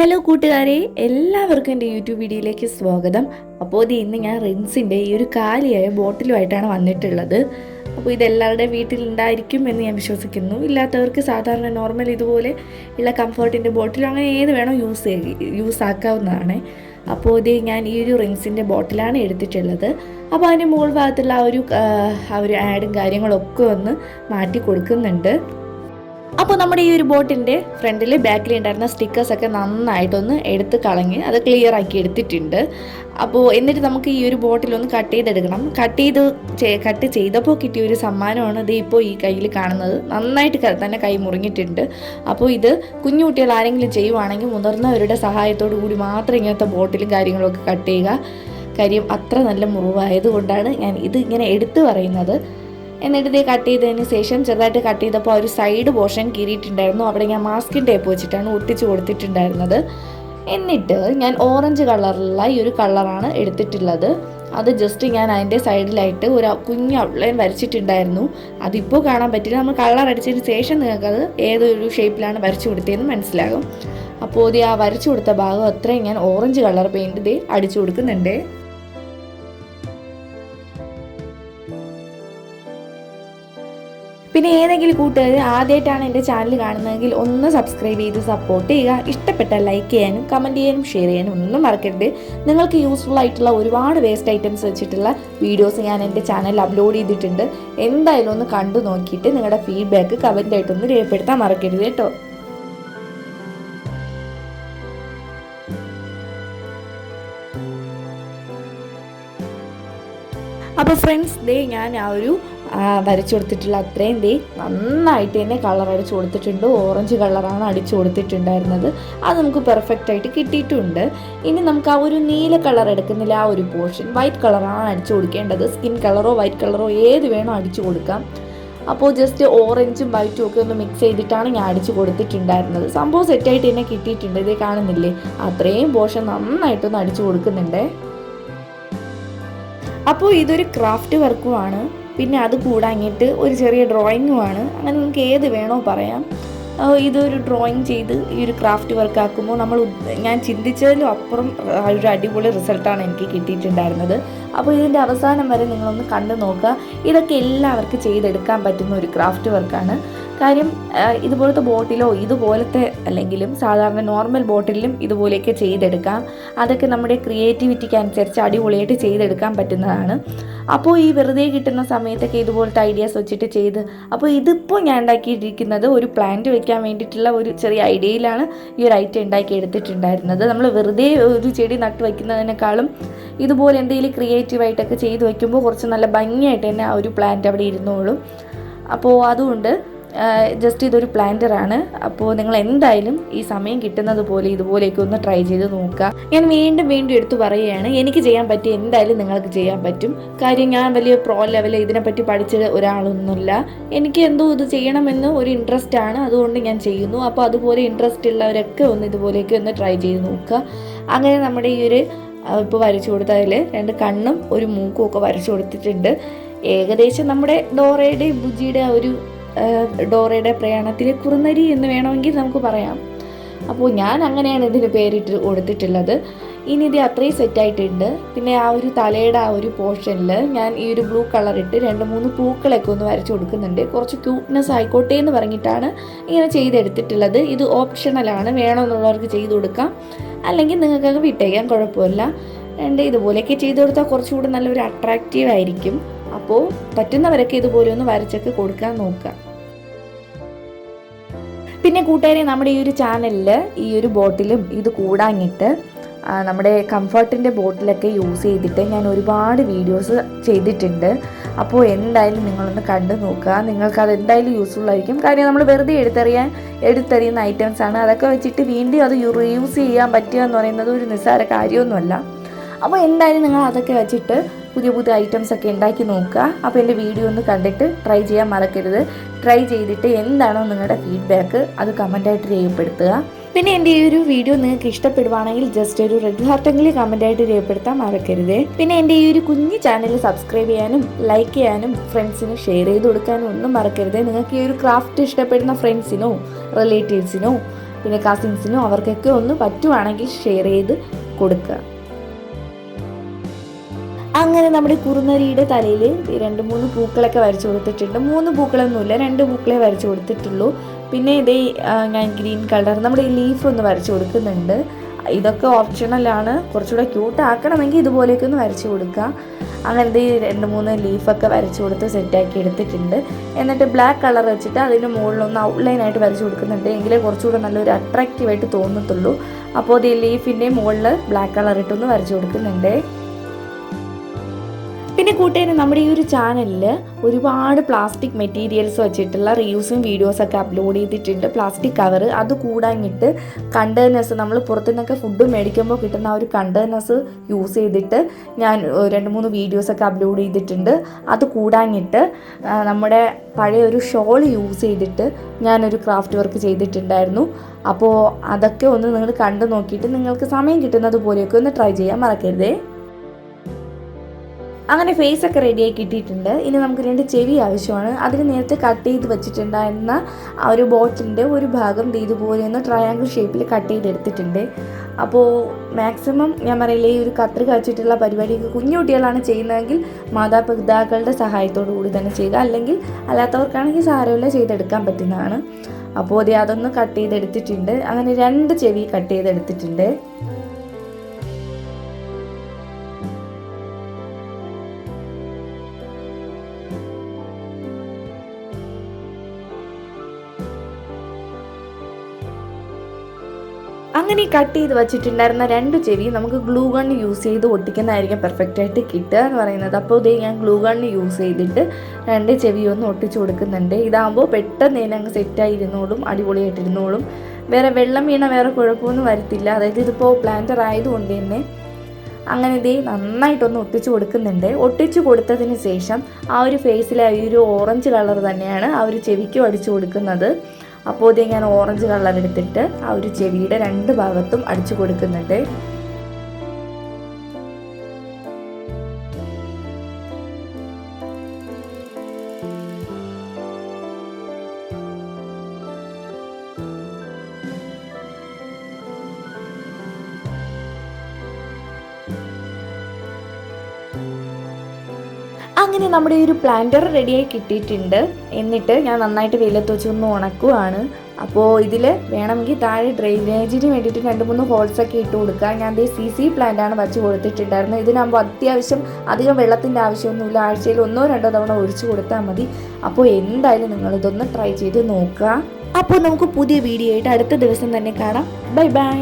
Hello കൂട്ടുകാരെ. എല്ലാവർക്കും എന്റെ യൂട്യൂബ് വീഡിയോയിലേക്ക് സ്വാഗതം. അപ്പോൾ ഇത് ഇന്ന് ഞാൻ റിൻസിന്റെ ഈ ഒരു കാലിയായ ബോട്ടിലുമായിട്ടാണ് വന്നിട്ടുള്ളത്. അപ്പോൾ ഇതെല്ലാവരുടെയും വീട്ടിലുണ്ടായിരിക്കും എന്ന് ഞാൻ വിശ്വസിക്കുന്നു. ഇല്ലാത്തവർക്ക് സാധാരണ നോർമൽ ഇതുപോലെ ഉള്ള കംഫർട്ടിന്റെ ബോട്ടിലും അങ്ങനെ ഏത് വേണോ യൂസ് യൂസ് ആക്കാവുന്നതാണ്. അപ്പോൾ ഇത് ഞാൻ ഈ ഒരു റിങ്സിന്റെ ബോട്ടിലാണ് എടുത്തിട്ടുള്ളത്. അപ്പോൾ അതിന്റെ മുകൾ ഭാഗത്തുള്ള ആ ഒരു ആ ഒരു ആഡും കാര്യങ്ങളൊക്കെ ഒന്ന് മാറ്റി കൊടുക്കുന്നുണ്ട്. അപ്പോൾ നമ്മുടെ ഈ ഒരു ബോട്ടിന്റെ ഫ്രണ്ടിൽ ബാക്കിൽ ഉണ്ടായിരുന്ന സ്റ്റിക്കേഴ്സൊക്കെ നന്നായിട്ടൊന്ന് എടുത്ത് കളഞ്ഞ് അത് ക്ലിയർ ആക്കി എടുത്തിട്ടുണ്ട്. അപ്പോൾ എന്നിട്ട് നമുക്ക് ഈ ഒരു ബോട്ടിൽ ഒന്ന് കട്ട് ചെയ്തെടുക്കണം. കട്ട് ചെയ്ത് കട്ട് ചെയ്തപ്പോൾ കിട്ടിയ ഒരു സമ്മാനമാണ് ഇത് ഇപ്പോൾ ഈ കയ്യിൽ കാണുന്നത്. നന്നായിട്ട് തന്നെ കൈ മുറിഞ്ഞിട്ടുണ്ട്. അപ്പോൾ ഇത് കുഞ്ഞു കുട്ടികൾ ആരെങ്കിലും ചെയ്യുവാണെങ്കിൽ മുതിർന്നവരുടെ സഹായത്തോടു കൂടി മാത്രം ഇങ്ങനത്തെ ബോട്ടിലും കാര്യങ്ങളൊക്കെ കട്ട് ചെയ്യുക. കാര്യം അത്ര നല്ല മുറിവായതുകൊണ്ടാണ് ഞാൻ ഇത് ഇങ്ങനെ എടുത്തു പറയുന്നത്. എന്നിട്ട് ഇത് കട്ട് ചെയ്തതിന് ശേഷം ചെറുതായിട്ട് കട്ട് ചെയ്തപ്പോൾ ഒരു സൈഡ് പോർഷൻ കീറിയിട്ടുണ്ടായിരുന്നു. അവിടെ ഞാൻ മാസ്കിൻ ടേപ്പ് വെച്ചിട്ടാണ് ഒട്ടിച്ച് കൊടുത്തിട്ടുണ്ടായിരുന്നത്. എന്നിട്ട് ഞാൻ ഓറഞ്ച് കളറുള്ള ഈ ഒരു കളറാണ് എടുത്തിട്ടുള്ളത്. അത് ജസ്റ്റ് ഞാൻ അതിന്റെ സൈഡിലായിട്ട് ഒരു കുഞ്ഞ് ഔട്ട്ലൈൻ വരച്ചിട്ടുണ്ടായിരുന്നു. അതിപ്പോൾ കാണാൻ പറ്റില്ല. നമ്മൾ കളർ അടിച്ചതിന് ശേഷം നിങ്ങൾക്കത് ഏതൊരു ഷേപ്പിലാണ് വരച്ചു കൊടുത്തതെന്ന് മനസ്സിലാകും. അപ്പോൾ ഇത് ആ വരച്ചു കൊടുത്ത ഭാഗം അത്രയും ഞാൻ ഓറഞ്ച് കളർ പെയിന്റ് ഇത് അടിച്ചു കൊടുക്കുന്നുണ്ട്. പിന്നെ ഏതെങ്കിലും കൂട്ടുകാർ ആദ്യമായിട്ടാണ് എന്റെ ചാനൽ കാണുന്നതെങ്കിൽ ഒന്ന് സബ്സ്ക്രൈബ് ചെയ്ത് സപ്പോർട്ട് ചെയ്യുക. ഇഷ്ടപ്പെട്ട ലൈക്ക് ചെയ്യാനും കമന്റ് ചെയ്യാനും ഷെയർ ചെയ്യാനും ഒന്നും മറക്കരുത്. നിങ്ങൾക്ക് യൂസ്ഫുൾ ആയിട്ടുള്ള ഒരുപാട് വേസ്റ്റ് ഐറ്റംസ് വെച്ചിട്ടുള്ള വീഡിയോസ് ഞാൻ എന്റെ ചാനലിൽ അപ്ലോഡ് ചെയ്തിട്ടുണ്ട്. എന്തായാലും ഒന്ന് കണ്ടു നോക്കിയിട്ട് നിങ്ങളുടെ ഫീഡ്ബാക്ക് കമന്റായിട്ടൊന്ന് രേഖപ്പെടുത്താൻ മറക്കരുത് കേട്ടോ. അപ്പോൾ ഫ്രണ്ട്സ് ദേ ഞാൻ ആ ഒരു വരച്ചു കൊടുത്തിട്ടുള്ള അത്രയും ദേ നന്നായിട്ട് തന്നെ കളർ അടിച്ചു കൊടുത്തിട്ടുണ്ട്. ഓറഞ്ച് കളറാണ് അടിച്ചു കൊടുത്തിട്ടുണ്ടായിരുന്നത്. അത് നമുക്ക് പെർഫെക്റ്റ് ആയിട്ട് കിട്ടിയിട്ടുണ്ട്. ഇനി നമുക്ക് ആ ഒരു നീല കളർ എടുക്കുന്നില്ല ആ ഒരു പോർഷൻ വൈറ്റ് കളറാണ് അടിച്ചു കൊടുക്കേണ്ടത്. സ്കിൻ കളറോ വൈറ്റ് കളറോ ഏത് വേണോ അടിച്ചു കൊടുക്കാം. അപ്പോൾ ജസ്റ്റ് ഓറഞ്ചും വൈറ്റും ഒക്കെ ഒന്ന് മിക്സ് ചെയ്തിട്ടാണ് ഞാൻ അടിച്ചു കൊടുത്തിട്ടുണ്ടായിരുന്നത്. സംഭവം സെറ്റായിട്ട് തന്നെ കിട്ടിയിട്ടുണ്ട്. ഇതേ കാണുന്നില്ലേ? അത്രയും പോർഷൻ നന്നായിട്ടൊന്ന് അടിച്ചു കൊടുക്കുന്നുണ്ട്. അപ്പോൾ ഇതൊരു ക്രാഫ്റ്റ് വർക്കുമാണ് പിന്നെ അത് കൂടാങ്ങിയിട്ട് ഒരു ചെറിയ ഡ്രോയിങ്ങുമാണ്. അങ്ങനെ നിങ്ങൾക്ക് ഏത് വേണോ പറയാം. ഇതൊരു ഡ്രോയിങ് ചെയ്ത് ഈ ഒരു ക്രാഫ്റ്റ് വർക്ക് ആക്കുമ്പോൾ നമ്മൾ ഞാൻ ചിന്തിച്ചതിലും അപ്പുറം ഒരു അടിപൊളി റിസൾട്ടാണ് എനിക്ക് കിട്ടിയിട്ടുണ്ടായിരുന്നത്. അപ്പോൾ ഇതിന്റെ അവസാനം വരെ നിങ്ങളൊന്ന് കണ്ടു നോക്കുക ഇതൊക്കെ എല്ലാവർക്കും ചെയ്തെടുക്കാൻ പറ്റുന്ന ഒരു ക്രാഫ്റ്റ് വർക്കാണ്. കാര്യം ഇതുപോലത്തെ ബോട്ടിലോ ഇതുപോലത്തെ അല്ലെങ്കിലും സാധാരണ നോർമൽ ബോട്ടിലും ഇതുപോലെയൊക്കെ ചെയ്തെടുക്കാം. അതൊക്കെ നമ്മുടെ ക്രിയേറ്റിവിറ്റിക്ക് അനുസരിച്ച് അടിപൊളിയായിട്ട് ചെയ്തെടുക്കാൻ പറ്റുന്നതാണ്. അപ്പോൾ ഈ വെറുതെ കിട്ടുന്ന സമയത്തൊക്കെ ഇതുപോലത്തെ ഐഡിയാസ് വെച്ചിട്ട് ചെയ്ത് അപ്പോൾ ഇതിപ്പോൾ ഞാൻ ഉണ്ടാക്കിയിട്ടിരിക്കുന്നത് ഒരു പ്ലാന്റ് വെക്കാൻ വേണ്ടിയിട്ടുള്ള ഒരു ചെറിയ ഐഡിയയിലാണ് ഈ ഒരു ഐറ്റം ഉണ്ടാക്കി എടുത്തിട്ടുണ്ടായിരുന്നത്. നമ്മൾ വെറുതെ ഒരു ചെടി നട്ട് വയ്ക്കുന്നതിനേക്കാളും ഇതുപോലെ എന്തെങ്കിലും ക്രിയേറ്റീവായിട്ടൊക്കെ ചെയ്ത് വയ്ക്കുമ്പോൾ കുറച്ച് നല്ല ഭംഗിയായിട്ട് തന്നെ ആ ഒരു പ്ലാന്റ് അവിടെ ഇരുന്നോളും. അപ്പോൾ അതുകൊണ്ട് ജസ്റ്റ് ഇതൊരു പ്ലാന്ററാണ് അപ്പോൾ നിങ്ങൾ എന്തായാലും ഈ സമയം കിട്ടുന്നത് പോലെ ഇതുപോലെയൊക്കെ ഒന്ന് ട്രൈ ചെയ്ത് നോക്കുക. ഞാൻ വീണ്ടും വീണ്ടും എടുത്തു പറയുകയാണ് എനിക്ക് ചെയ്യാൻ പറ്റിയ എന്തായാലും നിങ്ങൾക്ക് ചെയ്യാൻ പറ്റും. കാര്യം ഞാൻ വലിയ പ്രോ ലെവൽ ഇതിനെപ്പറ്റി പഠിച്ച ഒരാളൊന്നുമില്ല. എനിക്ക് എന്തോ ഇത് ചെയ്യണമെന്ന് ഒരു ഇൻട്രസ്റ്റ് ആണ് അതുകൊണ്ട് ഞാൻ ചെയ്യുന്നു. അപ്പോൾ അതുപോലെ ഇൻട്രസ്റ്റ് ഉള്ളവരൊക്കെ ഒന്ന് ഇതുപോലെയൊക്കെ ഒന്ന് ട്രൈ ചെയ്ത് നോക്കുക. അങ്ങനെ നമ്മുടെ ഈ ഒരു ഇപ്പോൾ വരച്ചു കൊടുത്തതിൽ രണ്ട് കണ്ണും ഒരു മൂക്കും ഒക്കെ വരച്ചു കൊടുത്തിട്ടുണ്ട്. ഏകദേശം നമ്മുടെ ഡോറയുടെയും ബുജിയുടെ ആ ഒരു ഡോറയുടെ പ്രയാണത്തിലെ കുറുനരി എന്ന് വേണമെങ്കിൽ നമുക്ക് പറയാം. അപ്പോൾ ഞാൻ അങ്ങനെയാണ് ഇതിന് പേരിട്ട് കൊടുത്തിട്ടുള്ളത്. ഇനി ഇത് അത്രയും സെറ്റായിട്ടുണ്ട് പിന്നെ ആ ഒരു തലയുടെ ആ ഒരു പോർഷനിൽ ഞാൻ ഈ ഒരു ബ്ലൂ കളർ ഇട്ട് രണ്ട് മൂന്ന് പൂക്കളൊക്കെ ഒന്ന് വരച്ച് കൊടുക്കുന്നുണ്ട്. കുറച്ച് ക്യൂട്ട്നെസ് ആയിക്കോട്ടെ എന്ന് പറഞ്ഞിട്ടാണ് ഇങ്ങനെ ചെയ്തെടുത്തിട്ടുള്ളത്. ഇത് ഓപ്ഷണലാണ് വേണമെന്നുള്ളവർക്ക് ചെയ്ത് കൊടുക്കാം. അല്ലെങ്കിൽ നിങ്ങൾക്കൊക്കെ വിട്ടേക്കാം. കുഴപ്പമില്ല. രണ്ട് ഇതുപോലെയൊക്കെ ചെയ്ത് കൊടുത്താൽ കുറച്ചുകൂടി നല്ലൊരു അട്രാക്റ്റീവ് ആയിരിക്കും. അപ്പോൾ പറ്റുന്നവരൊക്കെ ഇതുപോലെ ഒന്ന് വരച്ചൊക്കെ കൊടുക്കാൻ നോക്കുക. പിന്നെ കൂട്ടുകാരെ നമ്മുടെ ഈ ഒരു ചാനലിൽ ഈ ഒരു ബോട്ടിലും ഇത് കൂടാഞ്ഞിട്ട് നമ്മുടെ കംഫർട്ടിന്റെ ബോട്ടിലൊക്കെ യൂസ് ചെയ്തിട്ട് ഞാൻ ഒരുപാട് വീഡിയോസ് ചെയ്തിട്ടുണ്ട്. അപ്പോൾ എന്തായാലും നിങ്ങളൊന്ന് കണ്ടു നോക്കുക. നിങ്ങൾക്ക് അത് എന്തായാലും യൂസ്ഫുൾ ആയിരിക്കും. കാര്യം നമ്മൾ വെറുതെ എടുത്തെറിയാൻ എടുത്തെറിയുന്ന ഐറ്റംസ് ആണ്. അതൊക്കെ വെച്ചിട്ട് വീണ്ടും അത് റീയൂസ് ചെയ്യാൻ പറ്റുക എന്ന് പറയുന്നത് ഒരു നിസ്സാര കാര്യമൊന്നുമല്ല. അപ്പോൾ എന്തായാലും നിങ്ങൾ അതൊക്കെ വെച്ചിട്ട് പുതിയ പുതിയ ഐറ്റംസ് ഒക്കെ ഉണ്ടാക്കി നോക്കുക. അപ്പോൾ എന്റെ വീഡിയോ ഒന്ന് കണ്ടിട്ട് ട്രൈ ചെയ്യാൻ മറക്കരുത്. ട്രൈ ചെയ്തിട്ട് എന്താണോ നിങ്ങളുടെ ഫീഡ്ബാക്ക് അത് കമന്റായിട്ട് രേഖപ്പെടുത്തുക. പിന്നെ എന്റെ ഈ ഒരു വീഡിയോ നിങ്ങൾക്ക് ഇഷ്ടപ്പെടുവാണെങ്കിൽ ജസ്റ്റ് ഒരു റെഡ് ഹാർട്ടെങ്കിലും കമന്റായിട്ട് രേഖപ്പെടുത്താൻ മറക്കരുത്. പിന്നെ എന്റെ ഈ ഒരു കുഞ്ഞു ചാനൽ സബ്സ്ക്രൈബ് ചെയ്യാനും ലൈക്ക് ചെയ്യാനും ഫ്രണ്ട്സിന് ഷെയർ ചെയ്ത് കൊടുക്കാനും ഒന്നും മറക്കരുത്. നിങ്ങൾക്ക് ഈ ഒരു ക്രാഫ്റ്റ് ഇഷ്ടപ്പെടുന്ന ഫ്രണ്ട്സിനോ റിലേറ്റീവ്സിനോ പിന്നെ കസിൻസിനോ അവർക്കൊക്കെ ഒന്ന് പറ്റുവാണെങ്കിൽ ഷെയർ ചെയ്ത് കൊടുക്കുക. അങ്ങനെ നമ്മുടെ കുറുനരിയുടെ തലയിൽ രണ്ട് മൂന്ന് പൂക്കളൊക്കെ വരച്ചു കൊടുത്തിട്ടുണ്ട്. മൂന്ന് പൂക്കളൊന്നുമില്ല രണ്ട് പൂക്കളെ വരച്ചു കൊടുത്തിട്ടുള്ളൂ. പിന്നെ ഇതേ ഞാൻ ഗ്രീൻ കളർ നമ്മുടെ ഈ ലീഫ് ഒന്ന് വരച്ചു കൊടുക്കുന്നുണ്ട്. ഇതൊക്കെ ഓപ്ഷണലാണ് കുറച്ചുകൂടെ ക്യൂട്ട് ആക്കണമെങ്കിൽ ഇതുപോലെയൊക്കെ ഒന്ന് വരച്ചു കൊടുക്കുക അങ്ങനെ ഈ രണ്ട് മൂന്ന് ലീഫൊക്കെ വരച്ചു കൊടുത്ത് സെറ്റാക്കി എടുത്തിട്ടുണ്ട്. എന്നിട്ട് ബ്ലാക്ക് കളർ വെച്ചിട്ട് അതിന് മുകളിലൊന്ന് ഔട്ട്ലൈനായിട്ട് വരച്ചു കൊടുക്കുന്നുണ്ട്. എങ്കിലേ കുറച്ചുകൂടെ നല്ലൊരു അട്രാക്റ്റീവായിട്ട് തോന്നത്തുള്ളൂ. അപ്പോൾ ഈ ലീഫിന്റെ മുകളിൽ ബ്ലാക്ക് കളർ ഇട്ടൊന്ന് വരച്ചു കൊടുക്കുന്നുണ്ട്. പിന്നെ കൂട്ടുകാരെ നമ്മുടെ ഈ ഒരു ചാനലിൽ ഒരുപാട് പ്ലാസ്റ്റിക് മെറ്റീരിയൽസ് വെച്ചിട്ടുള്ള റീൽസും വീഡിയോസൊക്കെ അപ്ലോഡ് ചെയ്തിട്ടുണ്ട്. പ്ലാസ്റ്റിക് കവർ അത് കൂടാഞ്ഞിട്ട് കണ്ടെയ്നേഴ്സ് നമ്മൾ പുറത്തു നിന്നൊക്കെ ഫുഡ് മേടിക്കുമ്പോൾ കിട്ടുന്ന ആ ഒരു കണ്ടെയ്നേഴ്സ് യൂസ് ചെയ്തിട്ട് ഞാൻ രണ്ട് മൂന്ന് വീഡിയോസൊക്കെ അപ്ലോഡ് ചെയ്തിട്ടുണ്ട്. അത് കൂടാഞ്ഞിട്ട് നമ്മുടെ പഴയ ഒരു ഷോൾ യൂസ് ചെയ്തിട്ട് ഞാനൊരു ക്രാഫ്റ്റ് വർക്ക് ചെയ്തിട്ടുണ്ടായിരുന്നു. അപ്പോൾ അതൊക്കെ ഒന്ന് നിങ്ങൾ കണ്ടു നോക്കിയിട്ട് നിങ്ങൾക്ക് സമയം കിട്ടുന്നത് പോലെയൊക്കെ ഒന്ന് ട്രൈ ചെയ്യാൻ മറക്കരുതേ. അങ്ങനെ ഫേസ് ഒക്കെ റെഡിയായി കിട്ടിയിട്ടുണ്ട്. ഇനി നമുക്ക് രണ്ട് ചെവി ആവശ്യമാണ്. അതിന് നേരത്തെ കട്ട് ചെയ്ത് വെച്ചിട്ടുണ്ടായിരുന്ന ആ ഒരു ബോട്ടിന്റെ ഒരു ഭാഗം ഇതുപോലെ ഒന്ന് ട്രയാങ്കിൾ ഷേപ്പിൽ കട്ട് ചെയ്തെടുത്തിട്ടുണ്ട്. അപ്പോൾ മാക്സിമം ഞാൻ പറയില്ലേ ഈ ഒരു കത്രിക വെച്ചിട്ടുള്ള പരിപാടിയൊക്കെ കുഞ്ഞു കുട്ടികളാണ് ചെയ്യുന്നതെങ്കിൽ മാതാപിതാക്കളുടെ സഹായത്തോടു കൂടി തന്നെ ചെയ്യുക. അല്ലെങ്കിൽ അല്ലാത്തവർക്കാണെങ്കിൽ സാരമില്ല ചെയ്തെടുക്കാൻ പറ്റുന്നതാണ്. അപ്പോൾ അതെ അതൊന്ന് കട്ട് ചെയ്തെടുത്തിട്ടുണ്ട്. അങ്ങനെ രണ്ട് ചെവി കട്ട് ചെയ്തെടുത്തിട്ടുണ്ട്. അങ്ങനെ കട്ട് ചെയ്ത് വെച്ചിട്ടുണ്ടായിരുന്ന രണ്ട് ചെവി നമുക്ക് ഗ്ലൂ ഗൺ യൂസ് ചെയ്ത് ഒട്ടിക്കുന്നതായിരിക്കും പെർഫെക്റ്റ് ആയിട്ട് കിട്ടുക എന്ന് പറയുന്നത്. അപ്പോൾ ഇതേ ഞാൻ ഗ്ലൂ ഗൺ യൂസ് ചെയ്തിട്ട് രണ്ട് ചെവി ഒന്ന് ഒട്ടിച്ചു കൊടുക്കുന്നുണ്ട്. ഇതാകുമ്പോൾ പെട്ടെന്ന് തന്നെ അങ്ങ് സെറ്റായി ഇരുന്നോളും അടിപൊളിയായിട്ടിരുന്നോളും. വേറെ വെള്ളം വീണ വേറെ കുഴപ്പമൊന്നും വരത്തില്ല. അതായത് ഇതിപ്പോൾ പ്ലാന്റർ ആയതുകൊണ്ട് തന്നെ അങ്ങനെ ഇതേ നന്നായിട്ടൊന്ന് ഒട്ടിച്ചു കൊടുക്കുന്നുണ്ട്. ഒട്ടിച്ചു കൊടുത്തതിന് ശേഷം ആ ഒരു ഫേസിലെ ഈ ഒരു ഓറഞ്ച് കളർ തന്നെയാണ് ആ ഒരു ചെവിക്കും അടിച്ചു കൊടുക്കുന്നത്. അപ്പോൾ ഇത് ഞാൻ ഓറഞ്ച് കളർ എടുത്തിട്ട് ആ ഒരു ചെവിയുടെ രണ്ട് ഭാഗത്തും അടിച്ചു കൊടുക്കുന്നുണ്ട്. അങ്ങനെ നമ്മുടെ ഈ ഒരു പ്ലാന്റർ റെഡിയായി കിട്ടിയിട്ടുണ്ട്. എന്നിട്ട് ഞാൻ നന്നായിട്ട് വെയിലത്ത് വെച്ച് ഒന്ന് ഉണക്കുവാണ്. അപ്പോൾ ഇതിൽ വേണമെങ്കിൽ താഴെ ഡ്രെയിനേജിന് വേണ്ടിയിട്ട് രണ്ട് മൂന്ന് ഹോൾസൊക്കെ ഇട്ട് കൊടുക്കുക. ഞാൻ ദേ സി സി പ്ലാന്റാണ് വച്ച് കൊടുത്തിട്ടുണ്ടായിരുന്നത് ഇതിനാകുമ്പോൾ അത്യാവശ്യം അധികം വെള്ളത്തിന്റെ ആവശ്യമൊന്നുമില്ല. ആഴ്ചയിൽ ഒന്നോ രണ്ടോ തവണ ഒഴിച്ചു കൊടുത്താൽ മതി. അപ്പോൾ എന്തായാലും നിങ്ങളിതൊന്ന് ട്രൈ ചെയ്ത് നോക്കുക. അപ്പോൾ നമുക്ക് പുതിയ വീഡിയോ ആയിട്ട് അടുത്ത ദിവസം തന്നെ കാണാം. Bye bye